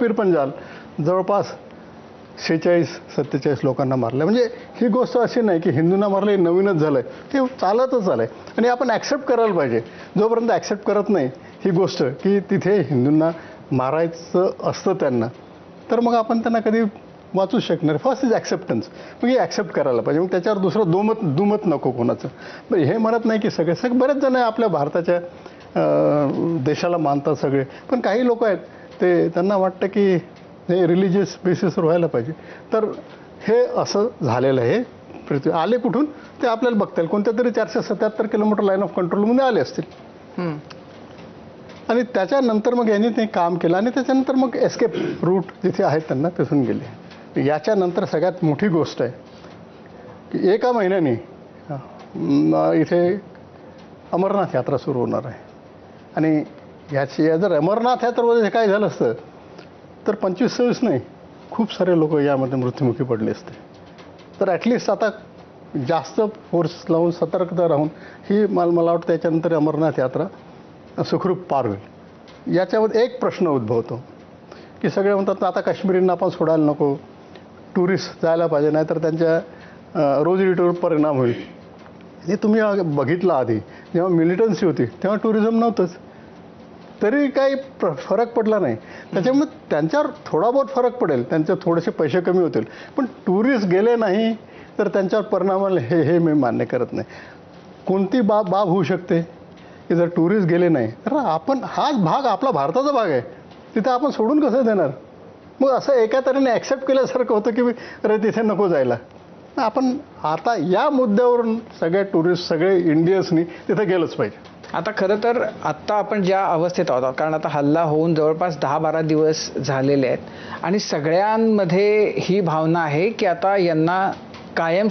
पीर पंजाल जवळपास शेहेचाळीस सत्तेचाळीस लोकांना मारलं. म्हणजे ही गोष्ट अशी नाही की हिंदूंना मारलं हे नवीनच झालं आहे ते चालतच आलं आहे आणि आपण ॲक्सेप्ट करायला पाहिजे. जोपर्यंत ॲक्सेप्ट करत नाही ही गोष्ट की तिथे हिंदूंना मारायचं असतं त्यांना तर मग आपण त्यांना कधी वाचूच शकणार फर्स्ट इज ॲक्सेप्टन्स मग हे ॲक्सेप्ट करायला पाहिजे. मग त्याच्यावर दुसरं दुमत दुमत नको कोणाचं. पण हे म्हणत नाही की सगळे सगळे बरेच जण आपल्या भारताच्या देशाला मानतात सगळे. पण काही लोक आहेत ते त्यांना वाटतं की हे रिलिजियस बेसिसवर व्हायला पाहिजे. तर हे असं झालेलं आहे. पृथ्वी आले कुठून? ते आपल्याला बघता येईल. कोणत्या तरी चारशे सत्याहत्तर किलोमीटर लाईन ऑफ कंट्रोलमध्ये आले असतील. आणि त्याच्यानंतर मग यांनी ते काम केलं आणि त्याच्यानंतर मग एस्केप रूट जिथे आहेत त्यांना तिथून गेले. याच्यानंतर सगळ्यात मोठी गोष्ट आहे की एका महिन्याने इथे अमरनाथ यात्रा सुरू होणार आहे. आणि याची या जर अमरनाथ यात्रेमध्ये काय झालं असतं तर पंचवीस सव्वीस नाही खूप सारे लोक यामध्ये मृत्युमुखी पडले असते. तर ॲटलिस्ट आता जास्त फोर्स लावून सतर्कता राहून ही मला मला वाटतं त्याच्यानंतर अमरनाथ यात्रा सुखरूप पार होईल. याच्यामध्ये एक प्रश्न उद्भवतो की सगळे म्हणतात आता काश्मीरींना आपण सोडायला नको टुरिस्ट जायला पाहिजे नाहीतर त्यांच्या अं, परिणाम होईल. हे तुम्ही बघितला बघितलं आधी जेव्हा मिलिटन्सी होती तेव्हा टुरिझम नव्हतंच. तरी काही प्र- फरक पडला नाही. त्याच्यामुळे त्यांच्यावर थोडा बहुत फरक पडेल. त्यांचे थोडेसे पैसे कमी होतील. पण टुरिस्ट गेले नाही तर त्यांच्यावर परिणाम हे हे मी मान्य करत नाही. कोणती बाब बाब होऊ शकते? की जर टुरिस्ट गेले नाही तर आपण हाच भाग आपला भारताचा भाग आहे. तिथं आपण सोडून कसं देणार? मग असं एका तऱ्हेने ॲक्सेप्ट केल्यासारखं होतं की अरे तिथे नको जायला. आपण आता या मुद्द्यावरून सगळे टुरिस्ट सगळे इंडियन्सनी तिथे गेलंच पाहिजे. आता खरं तर आत्ता आपण ज्या अवस्थेत आहोत कारण आता हल्ला होऊन जवळपास दहा बारा दिवस झालेले आहेत आणि सगळ्यांमध्ये ही भावना आहे की आता यांना कायम